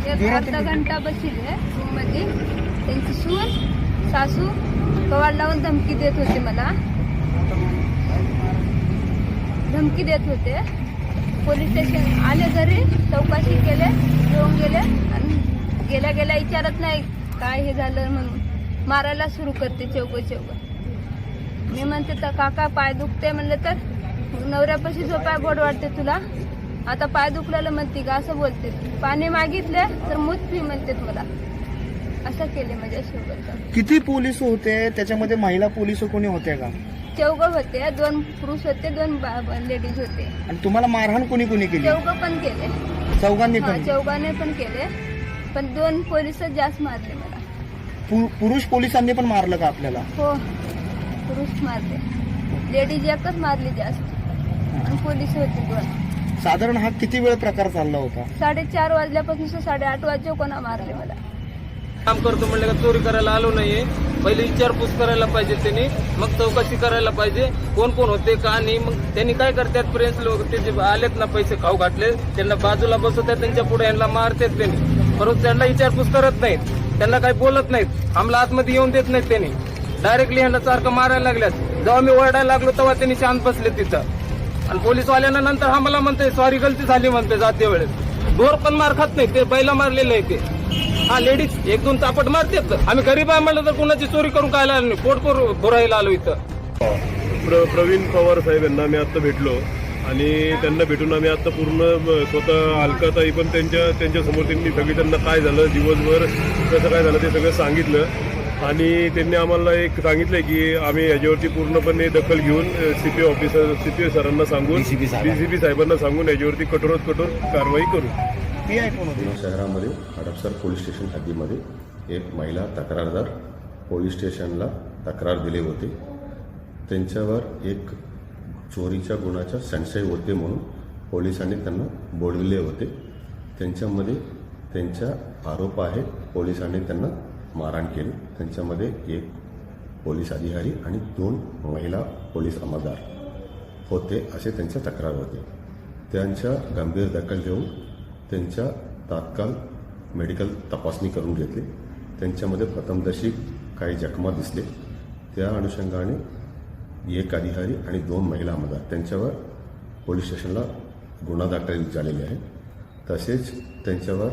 एक अर्धा घंटा बसले रूममध्ये त्यांची सून सासू कवाड लावून धमकी देत होते मला. धमकी देत होते. पोलीस स्टेशन आले घरी चौकशी केले येऊन गेले. आणि गेल्या गेल्या विचारत नाही काय हे झालं म्हणून. मारायला सुरू करते चौक चौक मी म्हणते तर काका पाय दुखते म्हणलं तर. नवऱ्यापाशी जो पाय गोड वाटते तुला. आता पाय दुखलेलं म्हणते का? असं बोलते. पाणी मागितले तर मूत फी म्हणते मला. असं केले माझ्यासोबत किती पोलीस होते? त्याच्यामध्ये महिला पोलीस कोणी होते का? चौघ होते. दोन पुरुष होते दोन लेडीज होते. आणि तुम्हाला मारहाण कोणी कोणी केली? चौघ पण केले. चौघांनी पण? चौघाने पण केले. पण दोन पोलिसच जास्त मारले मला. पु- पुरुष पोलिसांनी पण मारलं का आपल्याला? हो. पुरुष मारले. लेडीज एकच मारली जास्त. आणि पोलीस होते दोन. साधारण हा किती वेळ प्रकार चालला होता? साडेचार वाजल्यापासून साडेआठ वाजे कोणा मारले मला. काम करतो म्हणलं का चोरी करायला आलो नाहीये. पहिले विचारपूस करायला पाहिजे त्यांनी मग चौकशी करायला पाहिजे. कोण कोण होते का नाही मग त्यांनी काय करतात प्रेस लोक ते जे आलेत ना पैसे खाऊ घातले त्यांना बाजूला बसवतात त्यांच्या पुढे यांना मारतात त्यांनी. परत त्यांना विचारपूस करत नाहीत. त्यांना काही बोलत नाहीत. आम्हाला आतमध्ये येऊन देत नाहीत त्यांनी. डायरेक्टली यांना सारखं मारायला लागल्यात. जेव्हा मी ओरडायला लागलो तेव्हा त्यांनी शांत बसले तिथं. आणि पोलीसवाल्यांना नंतर आम्हाला म्हणते सॉरी गलती झाली म्हणते जाते वेळेस. दोर पण मार खात नाही ते बैला मारलेलं आहे ते. हा लेडीज एक दोन चापट मारतात. आम्ही गरीब आहे म्हणलं तर कुणाची चोरी करून काय आलो नाही. पोट करून भरायला आलो इथं. प्र प्रवीण पवार साहेब यांना आम्ही आत्ता भेटलो. आणि त्यांना भेटून आम्ही आता पूर्ण स्वतः अलकाताई पण त्यांच्या त्यांच्यासमोर त्यांनी सगळी त्यांना काय झालं दिवसभर कसं काय झालं ते सगळं सांगितलं. आणि त्यांनी आम्हाला एक सांगितलंय की आम्ही याच्यावरती पूर्णपणे दखल घेऊन सीपी ऑफिसर सीपी सरांना सांगून. डीसीपी साहेबांना. सांगून याच्यावरती कठोरात कठोर कारवाई करू. पी आय शहरामध्ये हडपसर पोलीस स्टेशन हद्दीमध्ये एक महिला तक्रारदार पोलीस स्टेशनला तक्रार दिले होते. त्यांच्यावर एक चोरीच्या गुन्ह्याचा संशय होते म्हणून पोलिसांनी त्यांना बोलविले होते. त्यांच्यामध्ये त्यांचा आरोप आहे पोलिसांनी त्यांना मारहाण केली. त्यांच्यामध्ये एक पोलीस अधिकारी आणि दोन महिला पोलीस अंमलदार होते असे त्यांच्या तक्रार होते. त्यांच्या गंभीर दखल घेऊन त्यांच्या तात्काळ मेडिकल तपासणी करून घेतली. त्यांच्यामध्ये प्रथमदर्शी काही जखमा दिसले. त्या अनुषंगाने एक अधिकारी आणि दोन महिला आमदार त्यांच्यावर पोलीस स्टेशनला गुन्हा दाखल झालेले आहे. तसेच त्यांच्यावर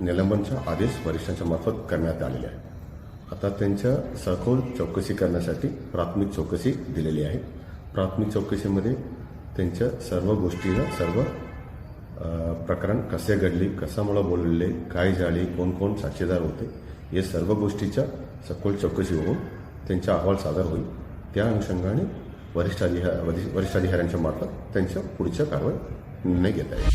निलंबनचा आदेश वरिष्ठांच्या मार्फत करण्यात आलेले आहे आता त्यांच्या सखोल चौकशी करण्यासाठी प्राथमिक चौकशी दिलेली आहे. प्राथमिक चौकशीमध्ये त्यांच्या सर्व गोष्टीला सर्व प्रकरण कसे घडले कशामुळं बोलले काय झाले कोण कोण साक्षीदार होते हे सर्व गोष्टीच्या सखोल चौकशी होऊन त्यांचा अहवाल सादर होईल. त्या अनुषंगाने वरिष्ठ अधिहा वरिष्ठ अधिकाऱ्यांच्या मार्फत त्यांच्या पुढच्या कारवाई निर्णय घेत आहे